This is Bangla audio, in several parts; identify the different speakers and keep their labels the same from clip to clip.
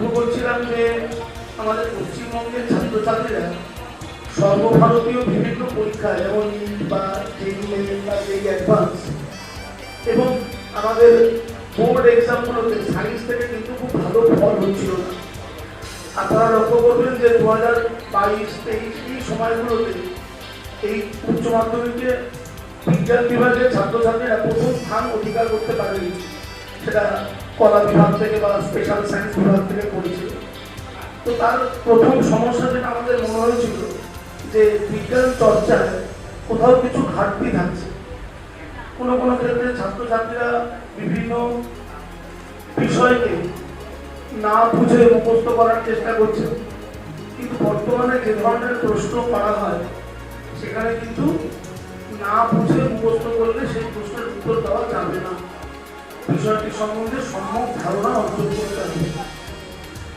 Speaker 1: লক্ষ্য করছিলাম যে আমাদের পশ্চিমবঙ্গের ছাত্রছাত্রীরা সর্বভারতীয় বিভিন্ন পরীক্ষা যেমন বা অ্যাডভান্স এবং আমাদের বোর্ড এক্সামগুলোতে সায়েন্স থেকে কিন্তু খুব ভালো ফল হচ্ছিল না। আপনারা লক্ষ্য করবেন যে দু হাজার বাইশ, তেইশ এই সময়গুলোতে এই উচ্চ মাধ্যমিকে বিজ্ঞান বিভাগের ছাত্রছাত্রীরা প্রথম স্থান অধিকার করতে পারেনি। সেটা কলা বিভাগ থেকে বা স্পেশাল সায়েন্স বিভাগ থেকে পড়েছিল তো তার প্রথম সমস্যা যেটা আমাদের মনে হয়েছিল যে বিজ্ঞান চর্চায় কোথাও কিছু ঘাটতি থাকছে। কোনো কোনো ক্ষেত্রে ছাত্রছাত্রীরা বিভিন্ন বিষয়কে না বুঝে মুখস্থ করার চেষ্টা করছে। কিন্তু বর্তমানে যে ধরনের প্রশ্ন করা হয়, সেখানে কিন্তু না বুঝে মুখস্থ করলে সেই প্রশ্নের উত্তর দেওয়া যাবে না। বিষয়টি সম্বন্ধে সম্যক ধারণা অর্জন করতে হবে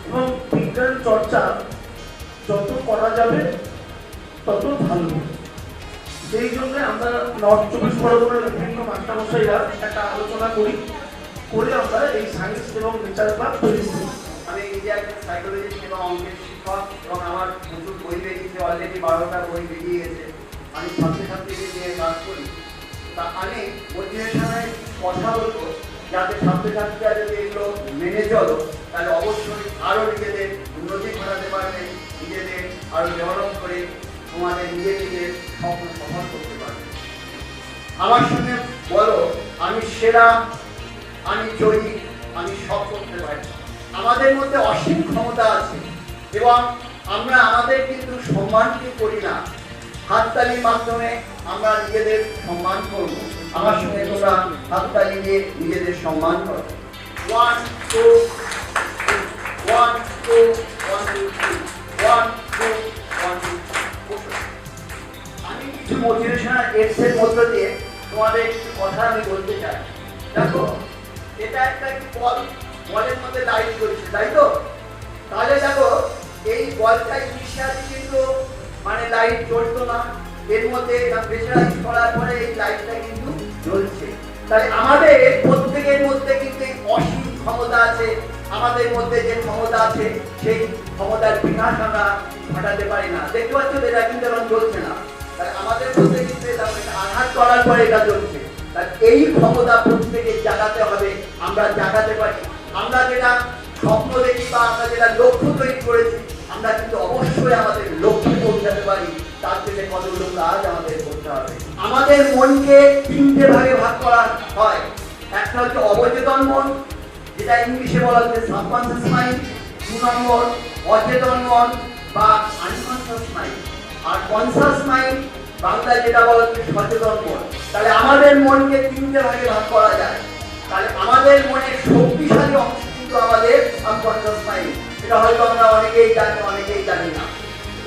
Speaker 1: এবং বিজ্ঞান চর্চা যত করা যাবে, তত ভালো। সেই জন্য আমরা নর্থ চব্বিশ পরগনার বিভিন্ন মাস্টারমশাইরা একটা আলোচনা করি, করে আমরা এই সায়েন্স এবং নেচার ক্লাব তৈরি করি।
Speaker 2: আমি নিজে সাইকোলজিস্ট এবং অঙ্কের শিক্ষক এবং আমার প্রচুর বই বেরিয়েছে অলরেডি বারোটা বই বেরিয়ে গেছে আমি ছাত্রছাত্রীদের নিয়ে কাজ করি। তা আমি মোটিভেশনের কথা বলব। যাতে ছাত্রছাত্রীরা যদি এগুলো মেনে চলো, তাহলে অবশ্যই আরও নিজেদের উন্নতি ঘটাতে পারবে, নিজেদের আরও ডেভেলপ করে তোমাদের নিজেদের স্বপ্ন সফল করতে পারবে। আমার সঙ্গে বলো, আমি সেরা, আমি জয়ী, আমি সব করতে পারি। আমাদের মধ্যে অসীম ক্ষমতা আছে এবং আমরা আমাদের কিন্তু সম্মানকে করি না। হাততালির মাধ্যমে আমরা নিজেদের সম্মান করব। আমার সঙ্গে তোমরা হাততালি দিয়ে নিজেদের সম্মান করো। One two one two one two one two one two আমি কিছু মোটিভেশনাল মধ্য দিয়ে তোমাদের কিছু কথা আমি বলতে চাই। দেখো এটা একটা কি বল বলের মধ্যে লাইট জ্বলছে তাই তো? তাহলে দেখো এই বলটা ইনিশিয়ালি কিন্তু মানে লাইট জ্বলতো না। এর মধ্যে প্রেশারাইজ করার পরে এই লাইটটা কিন্তু জ্বলছে তাই আমাদের প্রত্যেকের মধ্যে কিন্তু অসীম ক্ষমতা আছে। আমাদের মধ্যে যে ক্ষমতা আছে, সেই ক্ষমতার বিকাশ আমরা ঘটাতে পারি না। দেখতে পাচ্ছ এটা কিন্তু এখন চলছে না। তাই আমাদের মধ্যে কিন্তু আঘাত করার পরে এটা চলছে। তাই এই ক্ষমতা প্রত্যেকে জাগাতে হবে, আমরা জাগাতে পারি। আমরা যেটা স্বপ্ন দেখি বা আমরা যেটা লক্ষ্য তৈরি করেছি, আমরা কিন্তু অবশ্যই আমাদের লক্ষ্যে পৌঁছাতে পারি। তার জন্য কতগুলো কাজ আমাদের করতে হবে। আমাদের মনকে তিনটে ভাগে ভাগ করা হয়। একটা হচ্ছে অবচেতন মন, যেটা ইংলিশে বলা হচ্ছে সাবকনসিয়াস মাইন্ড দু নম্বর, অচেতন মন বা আনকনসিয়াস মাইন্ড আর কনসাস মাইন্ড বাংলা যেটা বলা হচ্ছে সচেতন মন। তাহলে আমাদের মনকে তিনটে ভাগে ভাগ করা যায়। তাহলে আমাদের মনের শক্তিশালী অংশ কিন্তু আমাদের সাবকনসাস মাইন্ড এটা হয়তো আমরা অনেকেই জানি অনেকেই জানি না।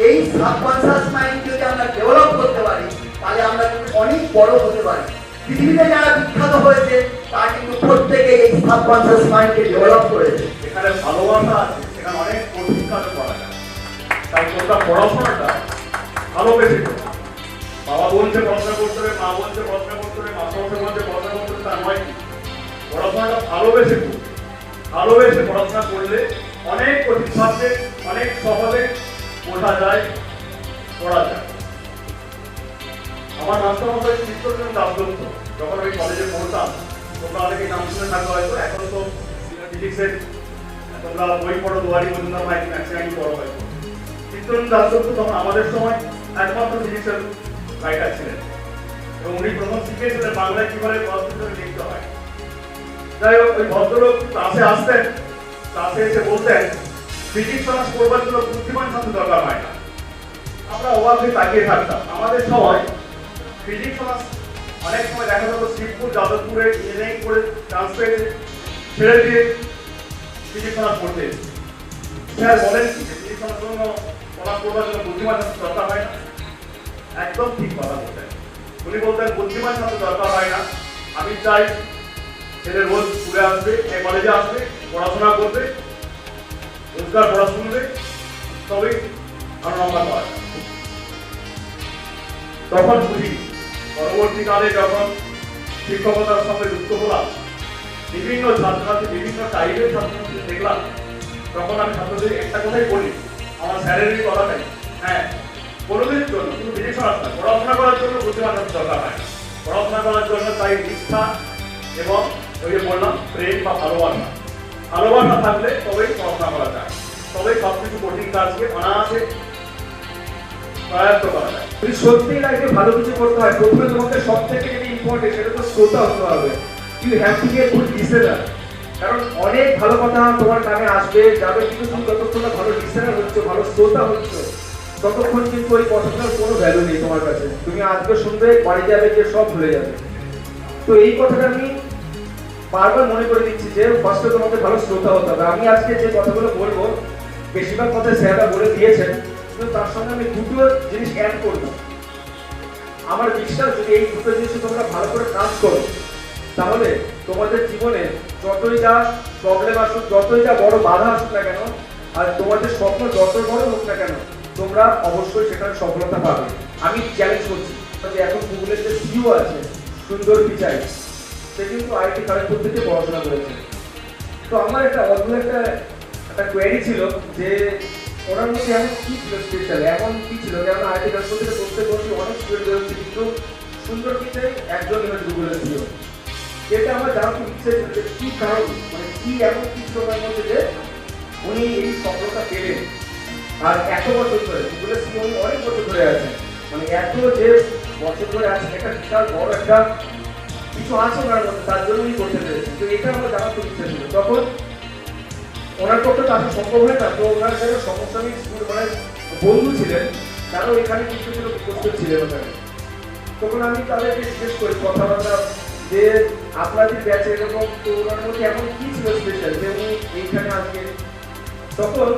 Speaker 2: এই সাবকনসাস মাইন্ড যদি আমরা ডেভেলপ করতে পারি তাহলে আমরা কিন্তু অনেক বড় হতে পারি। পৃথিবীতে যারা বিখ্যাত হয়েছে, তারা কিন্তু প্রত্যেকে এই সাবকনসাস মাইন্ডকে ডেভেলপ করেছে।
Speaker 3: এখানে ভালোবাসা আছে সেখানে অনেক কঠিন করা যায়। তাই তোমরা পড়াশোনাটা ভালোবেসে বাবা বলছে পড়াশোনা করতে হবে মা বলছে পড়াশোনা করতে হবে মাস্টার বলছে পড়াশোনা করতে হবে তা নয় কি? পড়াশোনাটা ভালোবেসে করো। ভালোবেসে পড়াশোনা করলে অনেক কঠিন অনেক সহজে বোঝা যায়, পড়া যায়। আমার মাস্টার মশাই চিত্তরঞ্জন দাসগুপ্ত যখন আমি কলেজে পড়তাম, তোমরা অনেকে নাম শুনে থাকবে হয়তো, এখন তো ফিজিক্সের তোমরা বই পড়ো, দুয়ারি মজুমদার মাইক ম্যাক্সিমাইন পড়ো হয়তো। চিত্তরঞ্জন দাসগুপ্ত তখন আমাদের সময় একমাত্র ফিজিক্সের রাইটার ছিলেন। এবং উনি প্রথম শিখিয়েছিলেন বাংলায় কীভাবে পদার্থবিজ্ঞান লিখতে হয়। যাই হোক, ওই ভদ্রলোক ক্লাসে আসতেন ক্লাসে এসে বলতেন ফিজিক্স অনার্স করবার জন্য বুদ্ধিমান ছাত্র দরকার হয় না। আমরা হয়ে তাকিয়ে থাকতাম। আমাদের সময় ফিজিক্স অনার্স অনেক সময় দেখা যেত শিবপুর, যাদবপুরে ইঞ্জিনিয়ারিং করে ট্রান্সফার ছেড়ে দিয়ে ফিজিক্স অনার্স পড়তে স্যার বলেন যে ফিজিক্স অনার্স জন্য অনার্স করবার জন্য বুদ্ধিমান দরকার হয় না। একদম ঠিক কথা বলতেন উনি বলতেন বুদ্ধিমান ছাত্র দরকার হয় না। আমি চাই ছেলে রোজ স্কুলে আসবে এই কলেজে আসবে, পড়াশোনা করবে, রোজগার পড়াশোনা করবে তবেই ভালো নম্বর পাওয়া তখন বুঝি পরবর্তীকালে যখন শিক্ষকতার সঙ্গে যুক্ত হলাম, বিভিন্ন ছাত্রছাত্রী, বিভিন্ন টাইপের ছাত্রছাত্রী দেখলাম। তখন আমি ছাত্রদের একটা কথাই বলি, আমার স্যারেরই কথাটাই হ্যাঁ কোনোদিনের জন্য শুধু বিদেশন আসবে পড়াশোনা করার জন্য বুদ্ধিমানের দরকার হয় পড়াশোনা করার জন্য তাই নিষ্ঠা এবং ওই যে বললাম, প্রেম বা ভালোবাসা। ভালোবাসা থাকলে তবেই পড়াশোনা করা যায়। তবেই সব কিছু কঠিন কাজকে অনায়াসে সহায়ত্ত করা
Speaker 4: লাইফে ভালো কিছু করতে হয়, প্রথমে তোমাকে সব থেকে যেটা ইম্পর্টেন্ট সেটা তো শ্রোতা হতে হবে। You have to be good listener কারণ অনেক ভালো কথা তোমার কানে আসবে, যাবে কিন্তু তুমি যতক্ষণ ভালো লিসেনার হচ্ছ, ভালো শ্রোতা হচ্ছ, ততক্ষণ কিন্তু ওই কথাটার কোনো ভ্যালু নেই তোমার কাছে। তুমি আজকে শুনবে, বাড়ি যাবে যে সব ভুলে যাবে। তো এই কথাটা আমি বারবার মনে করে দিচ্ছি যে ফার্স্টে তোমাকে ভালো শ্রোতা হতে হবে। আমি আজকে যে কথাগুলো বলব, বেশিরভাগ কথা স্যাররা বলে দিয়েছেন। কিন্তু তার সঙ্গে আমি দুটো জিনিস অ্যাড করব আমার বিশ্বাস যদি এই দুটো জিনিস তোমরা ভালো করে কাজ করো, তাহলে তোমাদের জীবনে যতই যা প্রবলেম আসুক, যতই যা বড় বাধা আসুক না কেন, আর তোমাদের স্বপ্ন যত বড় হোক না কেন, তোমরা অবশ্যই সেখানে সফলতা পাবে। আমি চ্যালেঞ্জ করছি যে এখন গুগলের যে সিও আছে, সুন্দর পিচাই সে কিন্তু আইটি খড়গপুর থেকে পড়াশোনা করেছে। তো আমার একটা অদ্ভুত একটা একটা কোয়েরি ছিল যে ওনার মধ্যে এমন কি ছিল স্পেশাল এমন কি ছিল? যেমন আইটি থেকে পড়তে পড়তে অনেক স্টুডেন্ট বেরোচ্ছে কিন্তু সুন্দর পিচাই একজন হয়তো গুগলের সিও যেটা আমার জানতে ইচ্ছে ছিল যে কি কারণ মানে কি এমন কি ছিল ওনার মধ্যে যে উনি এই সফলতা পেলেন। আর এত বছর ধরে গুগলের সিও উনি অনেক বছর ধরে আছেন। মানে এত যে বছর ধরে আছেন, একটা বিশাল বড় একটা কিছু আছে ওনার মধ্যে, তার উনি করতে পেরেছেন। তো এটা আমার জানার খুব ইচ্ছা ছিল। তখন ওনার পক্ষে তো আসা সম্ভব হয় না, তো ওনার যারা সমসাময়িক স্কুল মানে বন্ধু ছিলেন, তারাও এখানে কিছু কিছু উপস্থিত ছিলেন ওখানে। তখন আমি তাদেরকে জিজ্ঞেস করি, কথাবার্তা, যে আপনাদের ব্যাচে এরকম, তো ওনার মধ্যে এমন কি ছিল স্পেশাল যে উনি এইখানে আজকে? তখন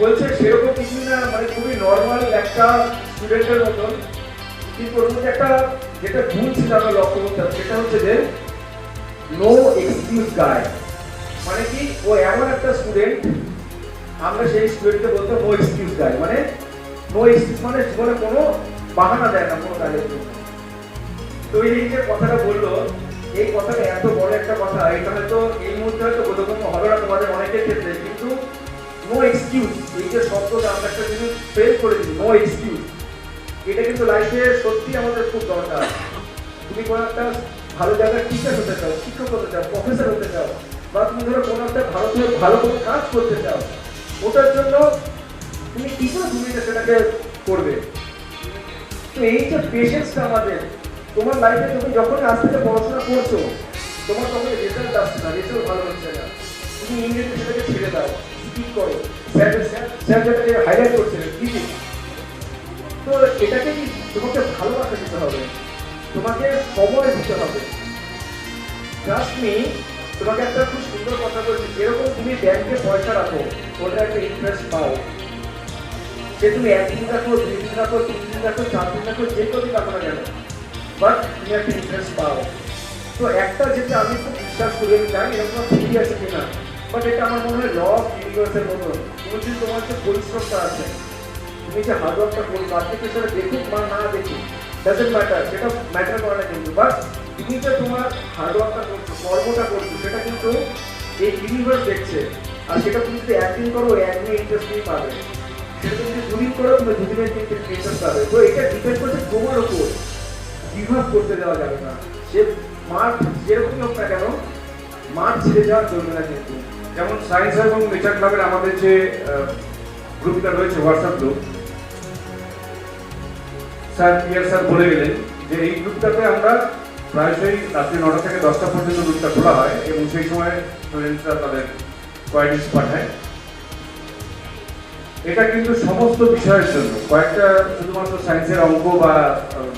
Speaker 4: বলছে, সেরকম কিছু না মানে খুবই নর্মাল একটা স্টুডেন্টের মতন, কিন্তু ওর মধ্যে একটা যেটা ভুল ছিল আমরা লক্ষ্য করতাম সেটা হচ্ছে যে নো এক্সকিউজ গাই মানে কি, ও এমন একটা স্টুডেন্ট আমরা সেই স্টুডেন্টকে বলতে নো এক্সকিউজ দেয় মানে নো এক্সকিউজ মানে জীবনে কোনো বাহানা দেয় না, কোনো কাজের জন্য। তো এই যে কথাটা বলল, এই কথাটা এত বড় একটা কথা এটা হয়তো এই মুহূর্তে হয়তো বোধগম্য হবে না তোমাদের অনেকের ক্ষেত্রে, কিন্তু নো এক্সকিউজ এই যে শব্দটা আমরা একটা জিনিস ফেল করে দিই নো এক্সকিউজ এটা কিন্তু লাইফে সত্যি আমাদের খুব দরকার। তুমি কোনো একটা ভালো জায়গায় টিচার হতে চাও, শিক্ষক হতে চাও প্রফেসর হতে চাও বা তুমি ধরো কোনো একটা ভারতীয় ভালো কোনো কাজ করতে চাও, ওটার জন্য তুমি কি করে তুমি সেটাকে করবে? তো এই যে পেশেন্সটা আমাদের, তোমার লাইফে তুমি যখন আজ থেকে পড়াশোনা করছ, তোমার তখন রেজাল্ট আসছে না রেজাল্ট ভালো হচ্ছে না। তুমি ইংরেজি সেটাকে ছেড়ে দাও স্কিপ করো? স্যার স্যার যেটাকে হাইলাইট করছিলেন কি তো এটাকে কি তোমাকে ভালোবাসা দিতে হবে? তোমাকে সময় দিতে হবে। জাস্ট মি তোমাকে একটা খুব সুন্দর কথা বলছি। যেরকম তুমি ব্যাংকে পয়সা রাখো, ওটা একটা ইন্টারেস্ট পাও। যে তুমি একদিন রাখো, দুই দিন রাখো, তিন দিন রাখো, চার দিন রাখো, যে কদিন রাখো না কেন বাট তুমি একটা ইন্টারেস্ট পাও। তো একটা যেটা আমি খুব বিশ্বাস করি, আমি এরকম ঠিকই আছে কিনা বাট এটা আমার মনে হয় ল অফ ইউনিভার্সের মতন। তুমি যদি তোমার যে পরিশ্রমটা আছে, তুমি যে হার্ডওয়ার্কটা করো তার থেকে সেটা দেখুক বা না দেখুক ডাজেন্ট ম্যাটার সেটা ম্যাটার করে না কিন্তু বাট তুমি যে তোমার হার্ডওয়ার্কটা করছ কর্মটা করছ, সেটা কিন্তু এই ইউনিভার্স দেখছে। আর সেটা তুমি যদি একদিন করো একদিনে ইন্টারেস্ট নিয়ে পাবে। সেটা তুমি যদি দুদিন করো তুমি দুদিনের কিন্তু ইন্টারেস্ট পাবে। তো এটা ডিপেন্ড করছে তোমার উপর। বিভাগ করতে দেওয়া যাবে না। সে মাঠ যেরকমই হোক না কেন, মাঠ ছেড়ে যাওয়া চলবে না কিন্তু।
Speaker 5: যেমন সায়েন্স এবং নেচার ক্লাবের আমাদের যে গ্রুপটা রয়েছে হোয়াটসঅ্যাপ গ্রুপ স্যার পিয়ার স্যার বলে গেলেন যে এই গ্রুপটাতে আমরা প্রায়শই রাত্রি নটা থেকে দশটা পর্যন্ত গ্রুপটা খোলা হয় এবং সেই সময় স্টুডেন্টসরা তাদের কোয়ারিজ পাঠায়। এটা কিন্তু সমস্ত বিষয়ের জন্য। কয়েকটা শুধুমাত্র সায়েন্সের অঙ্ক বা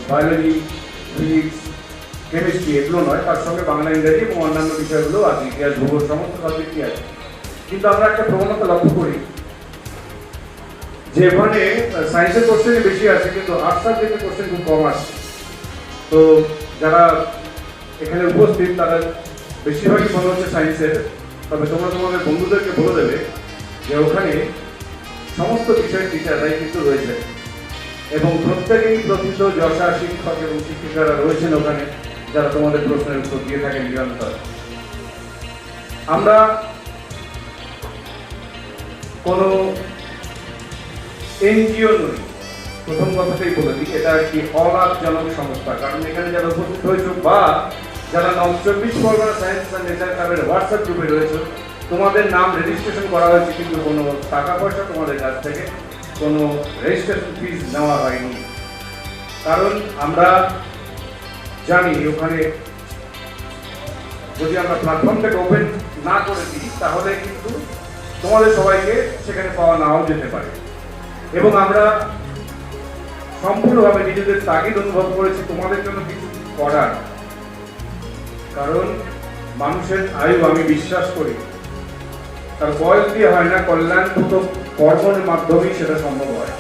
Speaker 5: বায়োলজি ফিজিক্স কেমিস্ট্রি এগুলো নয়, তার সঙ্গে বাংলা, ইংরেজি এবং অন্যান্য বিষয়গুলো আছে ইতিহাস ভূগোল সমস্ত সাবজেক্টই আছে। কিন্তু আমরা একটা প্রবণতা লক্ষ্য করি যে ওখানে সায়েন্সের কোশ্চেনে বেশি আছে, কিন্তু আর্টস সাবজেক্টের কোশ্চেন খুব কম আসছে। তো যারা এখানে উপস্থিত, তারা বেশিরভাগই মনে হচ্ছে সায়েন্সের তবে তোমরা তোমাদের বন্ধুদেরকে বলে দেবে যে ওখানে সমস্ত বিষয়ের টিচাররাই কিন্তু রয়েছে এবং প্রত্যেকেই প্রথিত যশা শিক্ষক এবং শিক্ষিকারা রয়েছেন ওখানে, যারা তোমাদের প্রশ্নের উত্তর দিয়ে থাকেন নিরন্তর। আমরা কোনো এনজিও নই। প্রথম কথাতেই বলে দিই, এটা একটি অলাভজনক সংস্থা। কারণ এখানে যারা উপস্থিত হয়েছে বা যারা নর্থ চব্বিশ পরগনা সায়েন্স অ্যান্ড নেচার ক্লাবের হোয়াটসঅ্যাপ গ্রুপে রয়েছে, তোমাদের নাম রেজিস্ট্রেশন করা হয়েছে কিন্তু কোনো টাকা পয়সা তোমাদের কাছ থেকে কোনো রেজিস্ট্রেশন ফিস নেওয়া হয়নি। কারণ আমরা জানি ওখানে যদি আমরা প্ল্যাটফর্মটাকে ওপেন না করে দিই, তাহলে কিন্তু তোমাদের সবাইকে সেখানে পাওয়া নাও যেতে পারে। এবং আমরা সম্পূর্ণভাবে নিজেদের তাগিদ অনুভব করেছি, তোমাদের জন্য কিছু করার। কারণ মানুষের আয়ু, আমি বিশ্বাস করি, তার বয়স দিয়ে হয় না কল্যাণ কর্মের মাধ্যমেই সেটা সম্ভব হয়।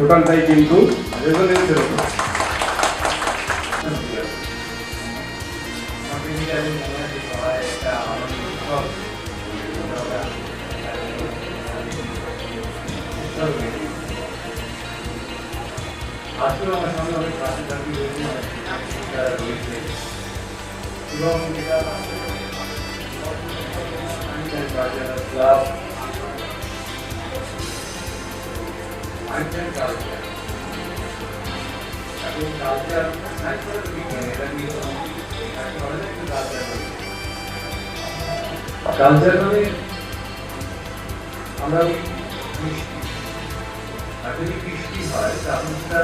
Speaker 5: টোটালটাই কিন্তু রেজনেন্সের উপর
Speaker 3: আজকেও আমার সামনে অনেক কাছে চাকরি রয়েছে যারা রয়েছে এবং ক্লাব কালচার মানে আমরা বৃষ্টি আর যদি বৃষ্টি হয় তাহলে সেটা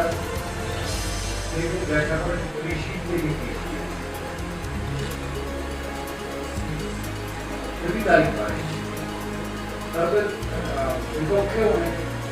Speaker 3: সেরকম ব্যাখ্যা করে কৃষি থেকে কৃষি যদি তাই হয় তাহলে আহ, বিপক্ষে অনেক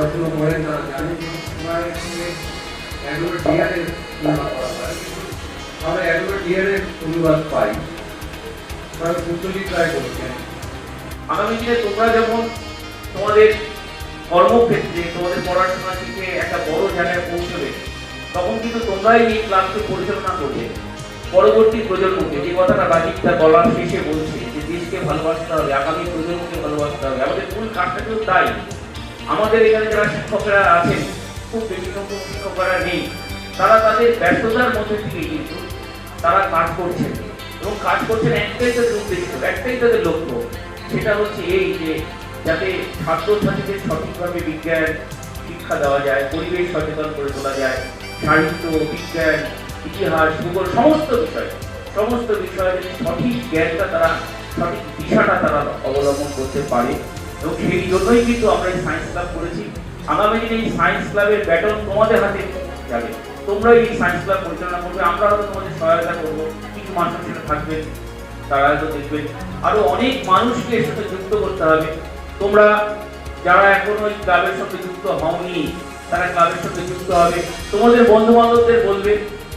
Speaker 3: পড়াশুনো করেন তারা জানেন
Speaker 6: আগামী দিনে তোমরা যেমন তোমাদের কর্মক্ষেত্রে, তোমাদের পড়াশোনা থেকে একটা বড় জায়গায় পৌঁছবে, তখন কিন্তু তোমরাই এই ক্লাবকে পরিচালনা করবে। পরবর্তী প্রজন্মকে, যে কথাটা রাজীব তার বলার শেষে বলছে, যে দেশকে ভালোবাসতে হবে, আগামী প্রজন্মকে ভালোবাসতে হবে, আমাদের মূল কাজটাকেও তাই। আমাদের এখানে যারা শিক্ষকরা আছেন, খুব বেশি সংখ্যক শিক্ষকরা নেই। তারা তাদের ব্যস্ততার মধ্যে থেকে কিন্তু তারা কাজ করছেন। এবং কাজ করছেন একটাই তাদের উদ্দেশ্য, একটাই তাদের লক্ষ্য। সেটা হচ্ছে এই যে যাতে ছাত্রছাত্রীদের সঠিকভাবে বিজ্ঞান শিক্ষা দেওয়া যায়, পরিবেশ সচেতন করে তোলা যায়, সাহিত্য, বিজ্ঞান, ইতিহাস, ভূগোল, সমস্ত বিষয়, সমস্ত বিষয়ে সঠিক জ্ঞানটা তারা, সঠিক দিশাটা তারা অবলম্বন করতে পারে। এবং সেই জন্যই কিন্তু আমরা এই সায়েন্স ক্লাব করেছি। আগামী দিনে এই সায়েন্স ক্লাবের ব্যাটন তোমাদের হাতে যাবে। তোমরা এই সায়েন্স ক্লাব পরিচালনা করবে আমরা হয়তো তোমাদের সহায়তা করব। কিছু মানুষ সেটা থাকবেন তারা হয়তো দেখবেন আরও অনেক মানুষকে এর সাথে যুক্ত করতে হবে। তোমরা যারা এখনও এই ক্লাবের সঙ্গে যুক্ত হওনি, তারা ক্লাবের সঙ্গে যুক্ত হবে। তোমাদের বন্ধু বান্ধবদের বলবে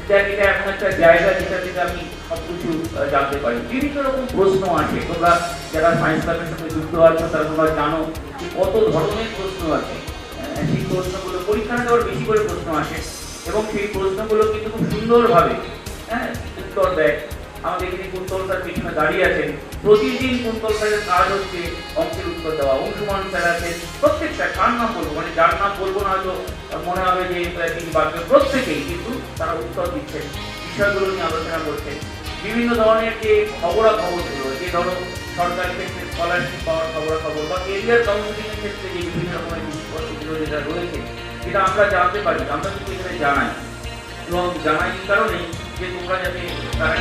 Speaker 6: যে এটা এমন একটা জায়গা যেটা থেকে আমি আহ, জানতে পারি। বিভিন্ন রকম প্রশ্ন আসে তোমরা যারা সায়েন্স ক্লাবের সঙ্গে যুক্ত আছো তারা তোমরা জানো কত ধরনের প্রশ্ন আছে। সেই প্রশ্নগুলো পরীক্ষা দেওয়ার বেশি করে প্রশ্ন আসে। এবং সেই প্রশ্নগুলো কিন্তু খুব সুন্দরভাবে হ্যাঁ উত্তর দেয়। আমাদের এখানে কুন্তলকার পিছনে দাঁড়িয়ে আছেন। প্রতিদিন কুন্তলকারের কাজ হচ্ছে অঙ্কের উত্তর দেওয়া। অংশুমান স্যার আছেন। প্রত্যেকটা কার নাম বলব? মানে যার নাম বলব না হয়তো মনে হবে যে তিনি বাক্য প্রত্যেকেই কিন্তু তারা উত্তর দিচ্ছেন। বিষয়গুলো নিয়ে আলোচনা করছেন। বিভিন্ন ধরনের যে খবরাখবরগুলো যে ধরো সরকারি ক্ষেত্রে স্কলারশিপ পাওয়ার খবরাখবর বা কেরিয়ার কাউন্সিলিং ক্ষেত্রে যে বিভিন্ন রকমের জিনিসপত্রগুলো যেটা রয়েছে, সেটা আমরা জানতে পারি, আমরা কিন্তু এখানে জানাই। এবং জানাই কারণে যে তোমরা যাতে তারা